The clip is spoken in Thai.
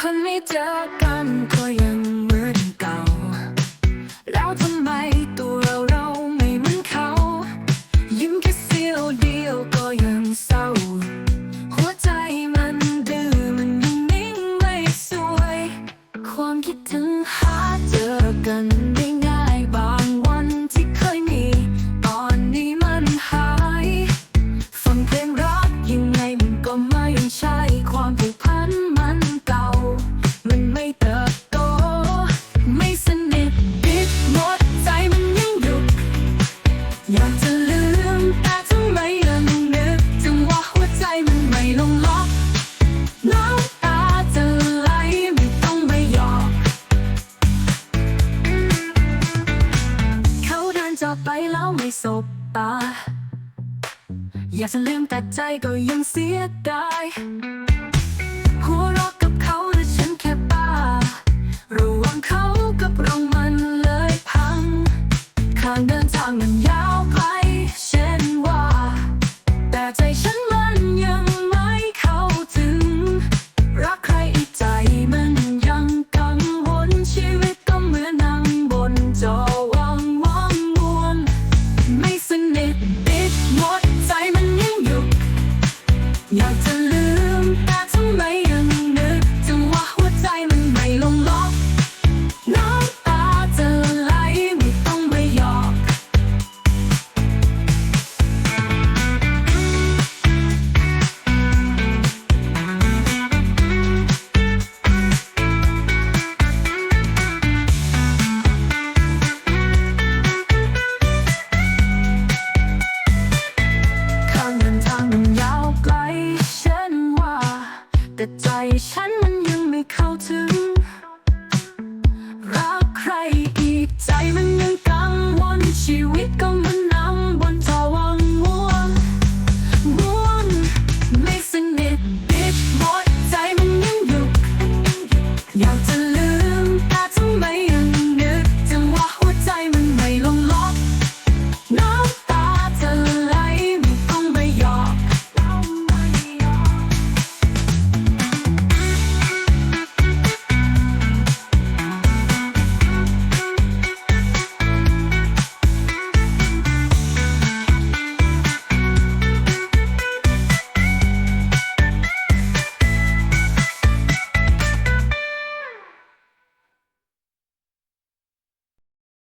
คนไม่เจอกันก็ยัง อยากจะลืมแต่ทำไมยังนึกถึงว่าหัวใจมันไม่ลงล็อกน้ำตาจะไหลไม่ต้องไปหยอกเขาเดินจากไปแล้วไม่สบตา อยากจะลืมแต่ใจก็ยังเสียดาย แต่ฉันมันยังไม่เข้าถึง รักใครอีกใจมันยังกังวลชีวิตก็เหมือนนั่บนจอว่างว่างมวน ไม่สนิทติดหมดใจมันยังหยุดอยากจะลืมแต่ทำไม